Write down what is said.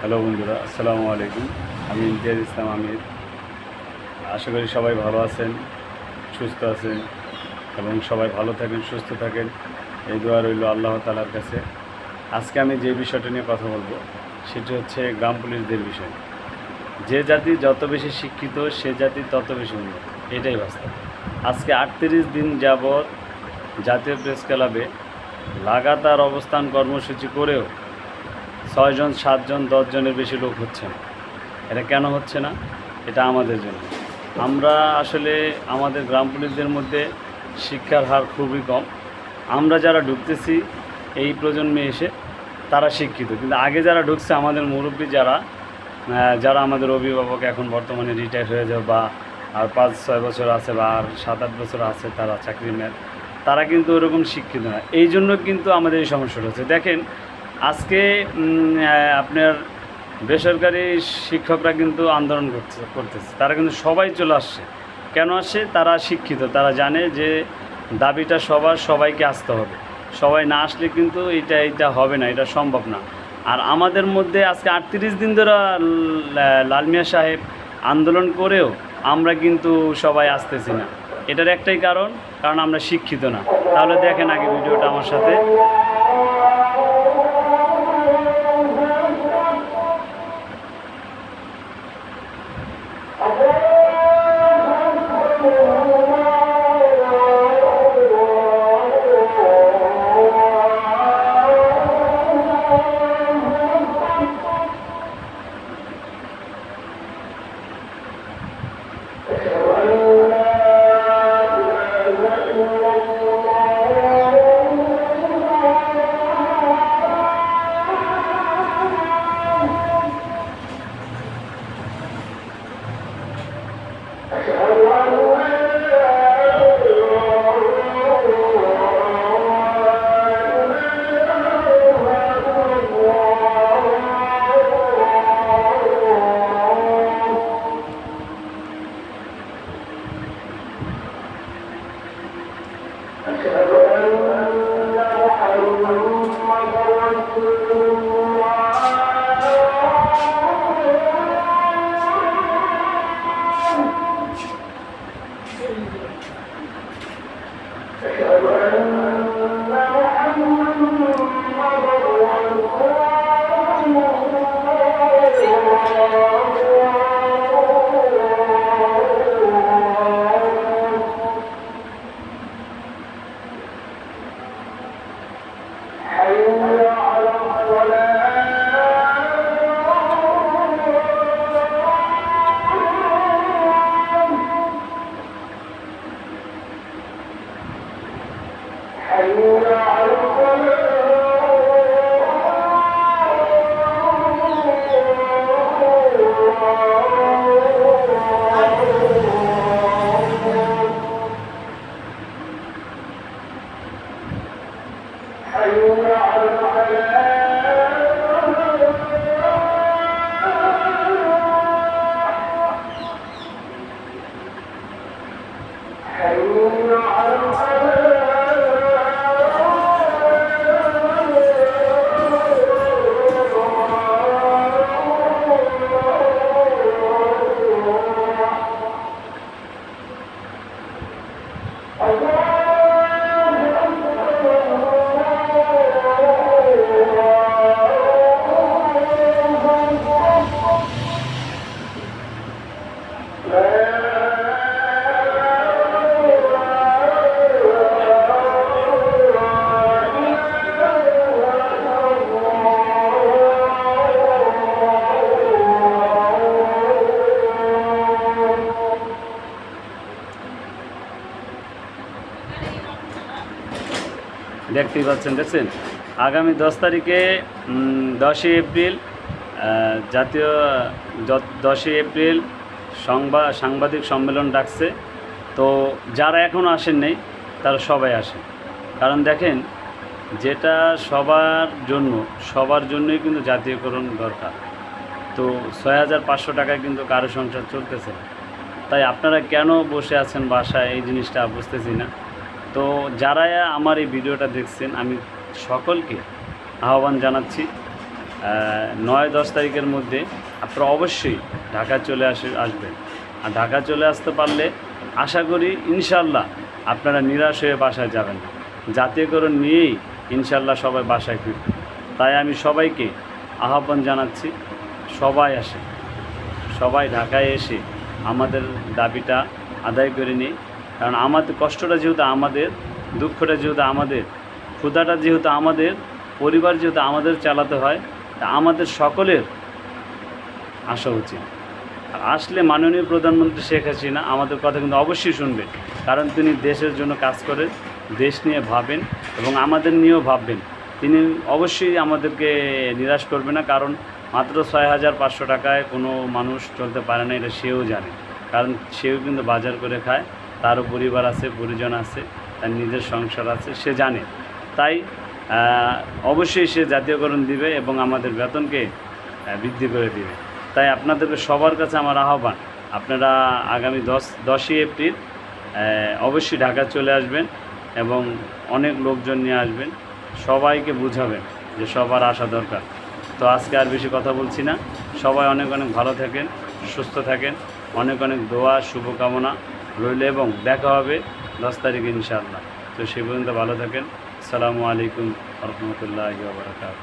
Hello বন্ধুরা, আসসালামু আলাইকুম। আমি ইমতিয়াজ ইসলাম আমির। আশা করি সবাই ভালো আছেন, সুস্থ আছেন এবং সবাই ভালো থাকেন, সুস্থ থাকেন। এই দোয়া রইল আল্লাহ তালার কাছে। আজকে আমি যে বিষয়টা নিয়ে কথা বলব, সেটি হচ্ছে গ্রাম পুলিশদের বিষয়। যে জাতি যত বেশি শিক্ষিত, সে জাতি তত বেশি উন্নত। এটাই বাস্তব। আজকে আটত্রিশ দিন যাবৎ জাতীয় প্রেস ক্লাবে লাগাতার অবস্থান কর্মসূচি করেও ছয়জন, সাতজন, দশজনের বেশি লোক হচ্ছে না। এটা কেন হচ্ছে না? এটা আমাদের জন্য। আমরা আসলে আমাদের গ্রাম পুলিশদের মধ্যে শিক্ষার হার খুবই কম। আমরা যারা ঢুকতেছি এই প্রজন্মে এসে তারা শিক্ষিত। কিন্তু আগে যারা ঢুকছে আমাদের মুরব্বী যারা যারা আমাদের অভিভাবক এখন বর্তমানে রিটায়ার হয়ে যাবে বা আর পাঁচ, ছয় বছর আছে বা আর সাত, আট বছর আছে তারা চাকরি নেন তারা কিন্তু ওরকম শিক্ষিত না। এই জন্য কিন্তু আমাদের এই সমস্যাটা হচ্ছে। দেখেন আজকে আপনার বেসরকারি শিক্ষকরা কিন্তু আন্দোলন করতে করতেছে। তারা কিন্তু সবাই চলে আসছে। কেন আসছে? তারা শিক্ষিত। তারা জানে যে দাবিটা সবার, সবাইকে আসতে হবে। সবাই না আসলে কিন্তু এটা এটা হবে না, এটা সম্ভব না। আর আমাদের মধ্যে আজকে আটত্রিশ দিন ধরে লালমিয়া সাহেব আন্দোলন করেও আমরা কিন্তু সবাই আসতেছি না। এটার একটাই কারণ কারণ আমরা শিক্ষিত না। তাহলে দেখেন আগে ভিডিওটা আমার সাথে। Lord. Allah দেখতেই পাচ্ছেন দেখছেন? আগামী দশ তারিখে দশই এপ্রিল জাতীয় দশই এপ্রিল সংবাদ সাংবাদিক সম্মেলন ডাকছে। তো যারা এখনও আসেন নাই তারা সবাই আসেন। কারণ দেখেন, যেটা সবার জন্য, সবার জন্যই কিন্তু জাতীয়করণ দরকার। তো ছয় হাজার পাঁচশো টাকায় কিন্তু কারও সংসার চলতেছে তাই আপনারা কেন বসে আছেন বাসায়? এই জিনিসটা বুঝতেছি না। তো যারা আমার এই ভিডিওটা দেখছেন, আমি সকলকে আহ্বান জানাচ্ছি নয় দশ তারিখের মধ্যে আপনারা অবশ্যই ঢাকা চলে আসে আসবেন। আর ঢাকা চলে আসতে পারলে আশা করি ইনশাল্লাহ আপনারা নিরাশ হয়ে বাসায় যাবেন। জাতীয়করণ নিয়েই ইনশাল্লাহ সবাই বাসায় ফিরবে। তাই আমি সবাইকে আহ্বান জানাচ্ছি, সবাই আসে। সবাই ঢাকায় এসে আমাদের দাবিটা আদায় করে নিই। কারণ আমাদের কষ্টটা যেহেতু আমাদের, দুঃখটা যেহেতু আমাদের, ক্ষুধাটা যেহেতু আমাদের, পরিবার যেহেতু আমাদের চালাতে হয়, তা আমাদের সকলের আসা উচিত। আর আসলে মাননীয় প্রধানমন্ত্রী শেখ হাসিনা আমাদের কথা কিন্তু অবশ্যই শুনবে, কারণ তিনি দেশের জন্য কাজ করেন, দেশ নিয়ে ভাবেন এবং আমাদের নিয়েও ভাববেন। তিনি অবশ্যই আমাদেরকে নিরাশ করবে না, কারণ মাত্র ছয় হাজার পাঁচশো টাকায় কোনো মানুষ চলতে পারে না, এটা সেও জানে। কারণ সেও কিন্তু বাজার করে খায়, তারও পরিবার আছে, পরিজন আছে, তার নিজের সংসার আছে, সে জানে। তাই অবশ্যই সে জাতীয়করণ দিবে এবং আমাদের বেতনকে বৃদ্ধি করে দিবে। তাই আপনাদেরকে সবার কাছে আমার আহ্বান, আপনারা আগামী দশ, দশই এপ্রিল অবশ্যই ঢাকা চলে আসবেন এবং অনেক লোকজন নিয়ে আসবেন, সবাইকে বুঝাবেন যে সবার আসা দরকার। তো আজকে আর বেশি কথা বলছি না, সবাই অনেক অনেক ভালো থাকেন, সুস্থ থাকেন, অনেক অনেক দোয়া, শুভকামনা রইল এবং দেখা হবে দশ তারিখে ইনশাআল্লাহ। তো সে পর্যন্ত ভালো থাকেন আসসালামু আলাইকুম রহমতুল্লাহ বারকাত